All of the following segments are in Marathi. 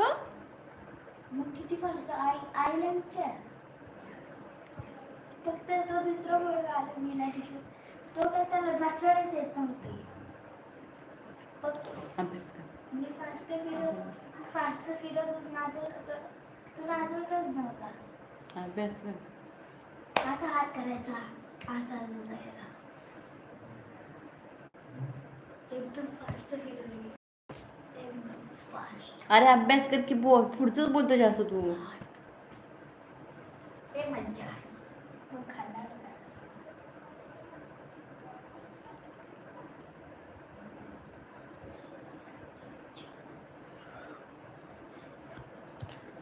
का मग किती फास्ट आई आईला विचार फक्त तो दुसरा मुलगा आला मी नाही तो काय त्याला वाचवायलाच येत नव्हते. फक्त अभ्यास कर. मी फास्ट फिरत फास्ट फिरत नाचत तो नाचतच नव्हता. अभ्यास कर. असा हात करायचा असा जायला एकदम फास्ट फिरवली एकदम फास्ट अरे अभ्यास कर की बोल पुढचंच बोलतो जास्त तू.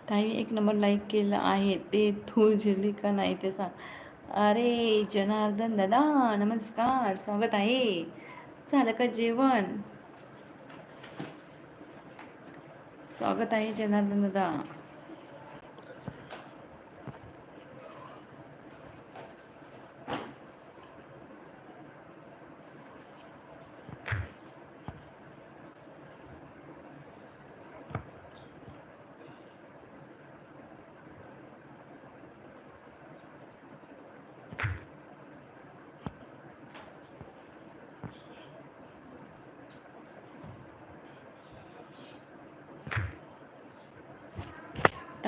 ताई एक नंबर लाईक केलं आहे. ते तू जेली का नाही ते सांग. अरे जनार्दन दादा नमस्कार. स्वागत आहे. झालं का जेवण? स्वागत आहे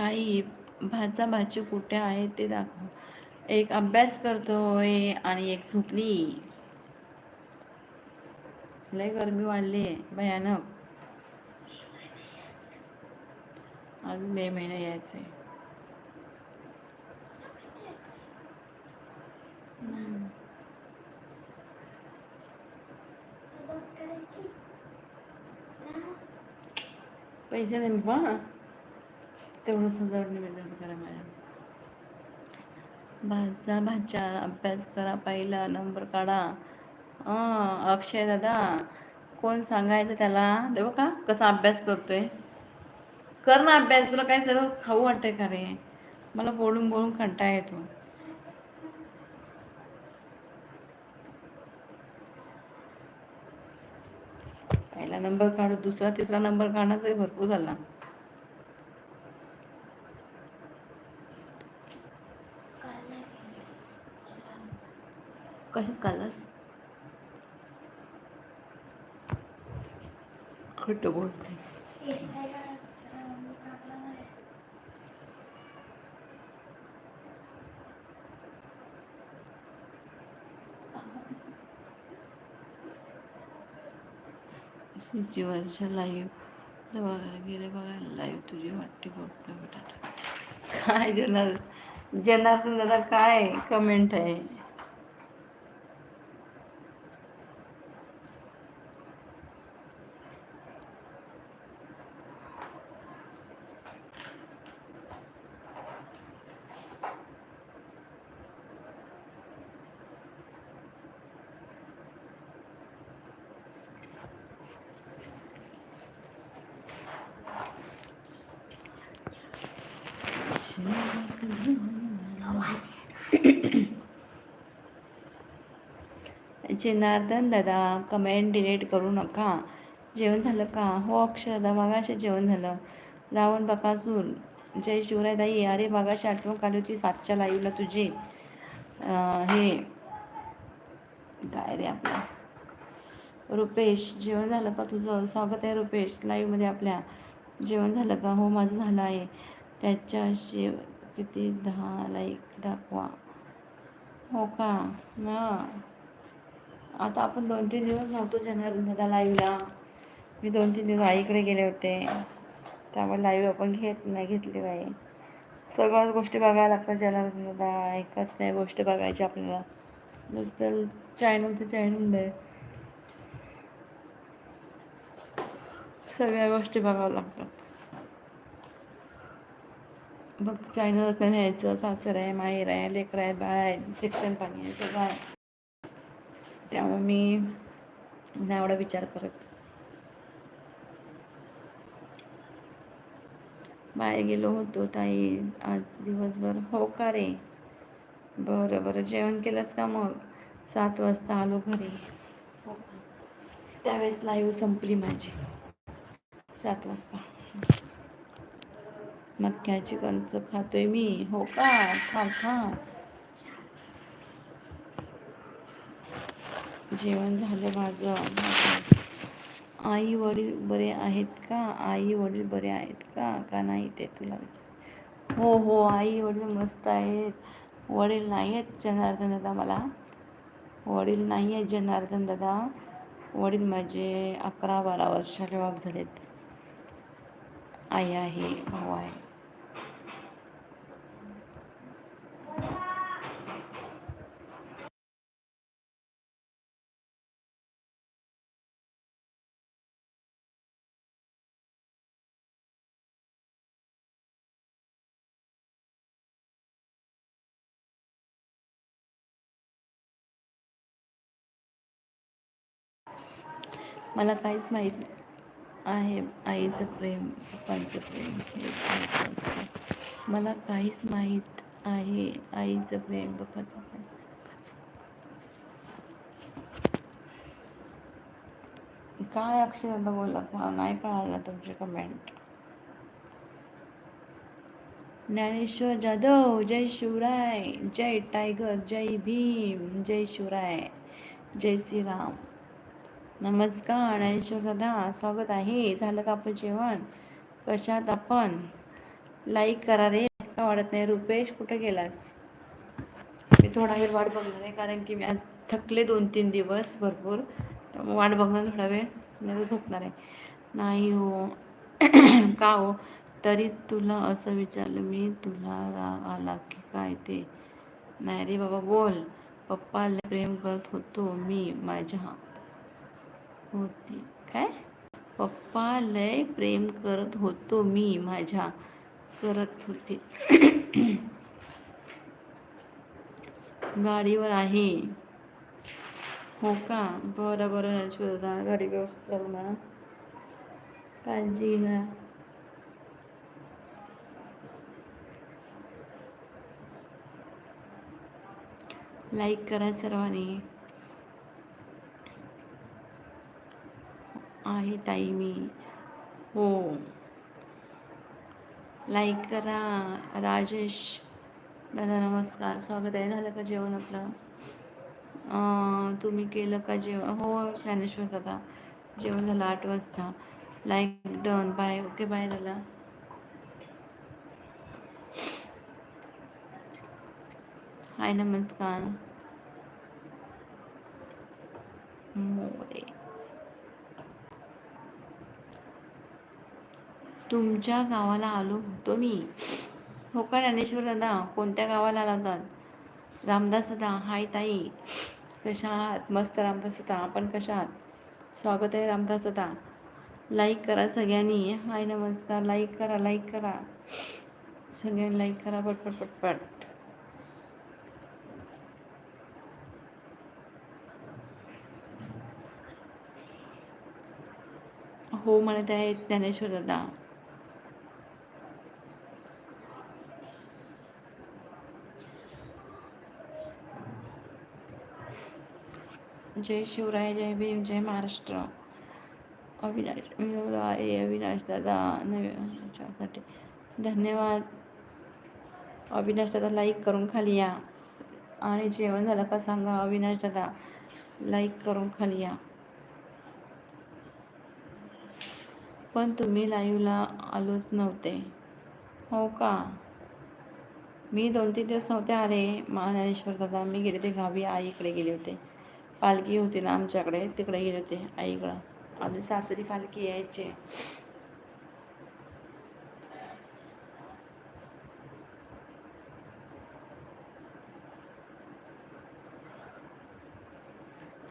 ताई भाचा भाची कुठे आहे ते दाखव. एक अभ्यास करतोय आणि एक झोपली. लय गरमी वाढली आहे भयानक. अजून मे महिने यायचे पैसे नाही तेवढं सजावट निवेदन करा मॅडम भाजा भाज्या अभ्यास करा पहिला नंबर काढा. अं, अक्षय दादा कोण सांगायचं त्याला? देव का कसा अभ्यास करतोय. कर ना अभ्यास तुला काय सर्व खाऊ वाटतंय का रे? मला बोलून बोलून कंटाळा येतो. पहिला नंबर काढू दुसरा तिसरा नंबर काढणार भरपूर झाला काल नाही केली. कशात काढलास? खोटं बोलते हे खायला, अं, टाकला लाईव्ह बघायला गेले बघायला लाईव्ह तुझी वाटते बघतो बटाटा काय जनार जनार्दन दादा काय कमेंट आहे? जनार्दन दादा कमेंट डिलीट करू नका. जेवण झालं का? हो अक्षरदा दादा मागाशी जेवण झालं. रावण बकासूर जय शिवराय दाई अरे मागाशी आठवण काढली होती सातच्या लाईव्हला तुझी. हे. काय रे आपला? रुपेश जेवण झालं का तुझं? स्वागत आहे रुपेश लाईव्हमध्ये आपल्या. जेवण झालं का? हो माझं झालं आहे. त्याच्याशी किती दहा लाईक दाखवा. हो का? ना आता आपण दोन तीन दिवस नव्हतो जनार्दन दादा लाईव्हला मी दोन तीन दिवस आईकडे गेले होते. त्यामुळे लाईव्ह आपण घेत नाही घेतली बाई. सगळ्याच गोष्टी बघायला लागतात जनार्दन दादा. एकच नाही गोष्ट बघायची आपल्याला. नुसतं चॅनल तर चॅनल आहे सगळ्या गोष्टी बघाव्या लागतात. फक्त चॅनलच नाही न्यायचं सासर आहे माहेर आहे लेकर आहे बाळ आहे शिक्षण पाणी आहे सगळं आहे. त्यामुळे मी नाही एवढा विचार करत. बाहेर गेलो होतो ताई आज दिवसभर. हो का रे? बरं बरं. जेवण केलंस का मग? सात वाजता आलो घरी. हो का त्यावेळेस लाईव्ह संपली माझी. सात वाजता. मक्याची कणसं खातोय मी. हो का? खा खा जेवण झालं माझं. आई वडील बरे आहेत का? आई वडील बरे आहेत का? का नाही ते तुला हो हो आई वडील मस्त आहेत. वडील नाही आहेत जनार्दन दादा मला. वडील नाही आहेत जनार्दन दादा. वडील माझे अकरा बारा वर्षाचे बाप झालेत. आई आहे भाऊ आहे. मला काहीच माहीत आहे आईचं प्रेम पप्पांचं प्रेम मला काहीच माहीत आहे आईचं प्रेम पप्पाचं प्रेम. काय अक्षरदा बोलत मला नाही कळालं तुमची कमेंट ज्ञानेश्वर जाधव जय शिवराय जय टायगर जय भीम जय शिवराय जय श्रीराम. नमस्कार आणि दादा. स्वागत आहे. झालं का आपलं जेवण? कशात आपण? लाईक करा रे. का वाटत नाही? रुपेश कुठे गेलास? मी थोडा वेळ वाट बघणार आहे कारण की मी आज थकले दोन तीन दिवस भरपूर. त्यामुळे वाट बघणार थोडा वेळ. नाही तर झोपणार आहे. नाही हो. का हो? तरी तुला असं विचारलं मी तुला राग आला की काय ते? नाही रे बाबा बोल. पप्पाला प्रेम करत होतो मी माझ्या होती. काय? पप्पा लय प्रेम करत होतो मी, माझ्या. करत होते. गाडीवर आहे. हो का? बरं बरं शोधा गाडी व्यवस्थित ना काळजी घ्या. लाईक करा सर्वांनी. आहे ताई मी. हो. लाईक करा. राजेश. दादा नमस्कार. स्वागत आहे. झालं का जेवण आपलं? तुम्ही केलं का जेवण हो ज्ञानेश्वर दादा. जेवण झालं आठ वाजता. Like done bye okay bye दादा. हाय नमस्कार. मोरे. तुमच्या गावाला आलो होतो मी. हो का ज्ञानेश्वर दादा? कोणत्या गावाला आला होतात रामदास दादा हाय ताई. कशा आहात? मस्त रामदास दादा आपण कशा आहात? स्वागत आहे रामदास दादा. लाईक करा सगळ्यांनी. हाय नमस्कार. लाईक करा लाईक करा. सगळ्यांनी लाईक करा पटपट पटपट. हो म्हणत आहेत ज्ञानेश्वर दादा. जय शिवराय जय भीम जय महाराष्ट्र. अविनाश मिळवला आहे अविनाश दादा नव्यासाठी धन्यवाद. अविनाश दादा लाईक करून खाली या. आणि जेवण झालं का सांगा अविनाश दादा? लाईक करून खाली या. पण तुम्ही लाईव्हला आलोच नव्हते. हो का? मी दोन तीन दिवस नव्हते आले महाज्ञानेश्वर दादा. मी गेले ते गावी आईकडे गेले होते. पालखी होती ना आमच्याकडे तिकडे गेले होते आईकडं. आम्ही सासरी पालखी यायचे.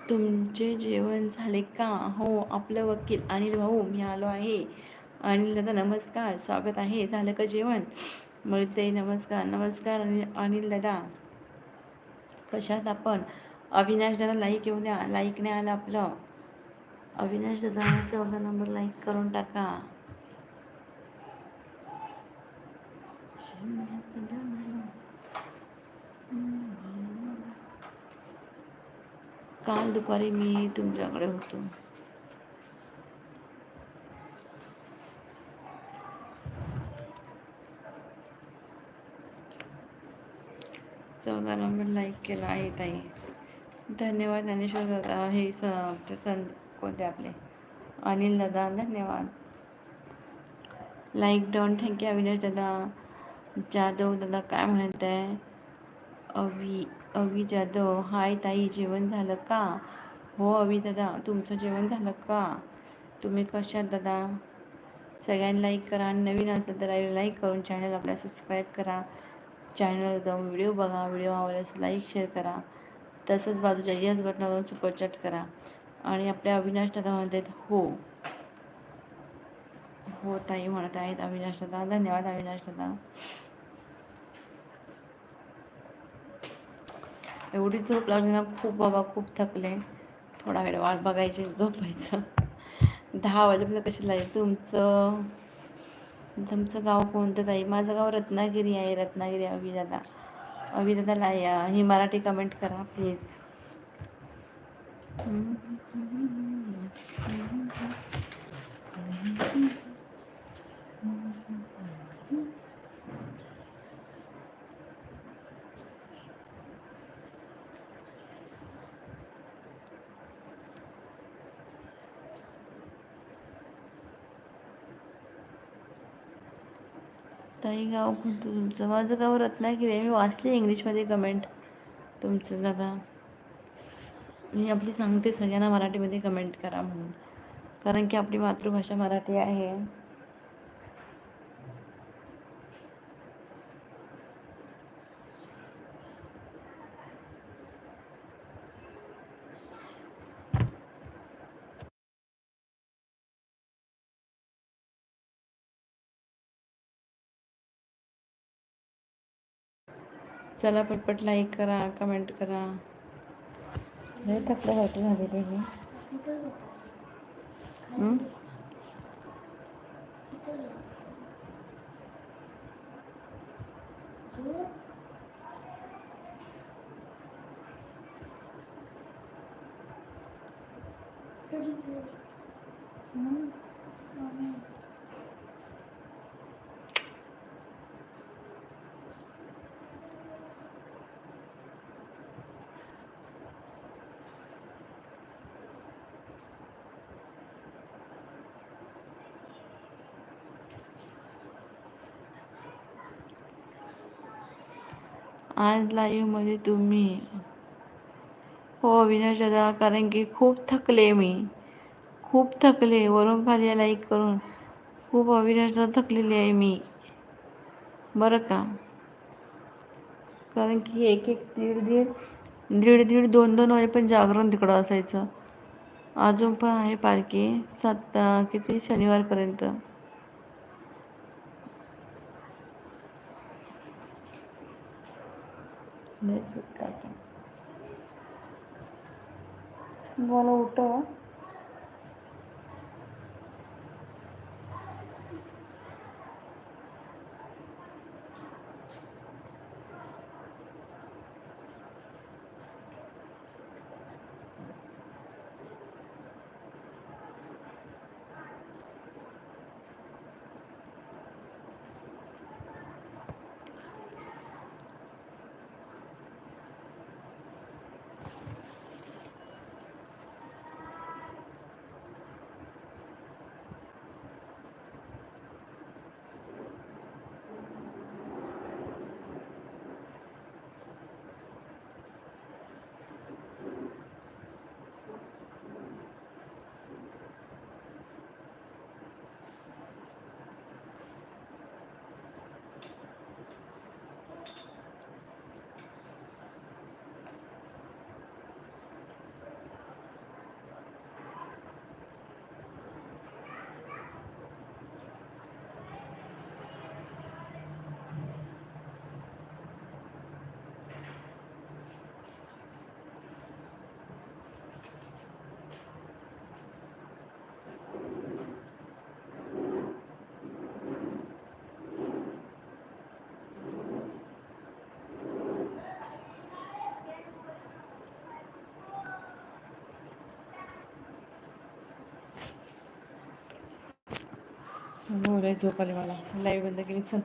तुमचे जेवण झाले का? हो आपलं वकील अनिल भाऊ मी आलो आहे. अनिल दादा नमस्कार. स्वागत आहे. झालं का जेवण? मिळते नमस्कार नमस्कार अनिल अनिल दादा. कशात आपण? अविनाश दादा लाईक येऊ द्या. लाईक नाही आलं आपलं. अविनाश दादा चौदा नंबर लाईक करून टाका. काल दुपारी मी तुमच्याकडे होतो. चौदा नंबर लाईक केला आहे ताई. धन्यवाद ज्ञानेश्वर दादा. हे स सं कोणते आपले? अनिल दादा धन्यवाद. लाईक डाऊन थँक्यू अविनाश दादा. जाधव दादा काय म्हणत आहे? अवी अवी जाधव हाय ताई जेवण झालं का? हो अवी दादा तुमचं जेवण झालं का? तुम्ही कशात दादा? सगळ्यांनी लाईक करा. आणि नवीन असलं तर लाईक करून चॅनल आपल्या सबस्क्राईब करा. चॅनलवर जाऊन व्हिडिओ बघा. व्हिडिओ आवडल्यास लाईक शेअर करा. तसंच बाजूच्या यस बटनावरून सुपरचॅट करा. आणि आपल्या अविनाश दादा म्हणतात हो. हो ताई म्हणत आहेत अविनाश दादा. धन्यवाद अविनाश दादा. एवढी झोप लागली ना खूप बाबा खूप थकले. थोडा वेळ वाट बघायची झोपायचं. दहा वाजेपर्यंत कशी लागेल तुमचं? तुमचं गाव कोणतं ताई? माझं गाव रत्नागिरी आहे रत्नागिरी अभिदादा अभिदादाला या ही मराठी कमेंट करा प्लीज ताई गाव कोणतं तुमचं? माझं गाव रत्नागिरी आहे. मी वाचले इंग्लिशमध्ये कमेंट तुमचं दादा. मी आपली सांगते सगळ्यांना मराठीमध्ये कमेंट करा म्हणून. कारण की आपली मातृभाषा मराठी आहे. चला पटपट लाईक करा कमेंट करा. लय थकलं वाटत झालेले मी आज लाईव्हमध्ये तुम्ही. हो अविनाश दादा कारण की खूप थकले मी. खूप थकले वरून खाली लाईक करून. खूप अविनाश दादा थकलेली आहे मी. बरं का? कारण की एक एक दीड दीड दीड दीड दोन दोन वाजे पण जागरण तिकडं असायचं. अजून पण आहे पालखी सात किती? शनिवारपर्यंत. लय चूक करतो. हो, झोप आली मला. लाईव्ह बंद केली. चल.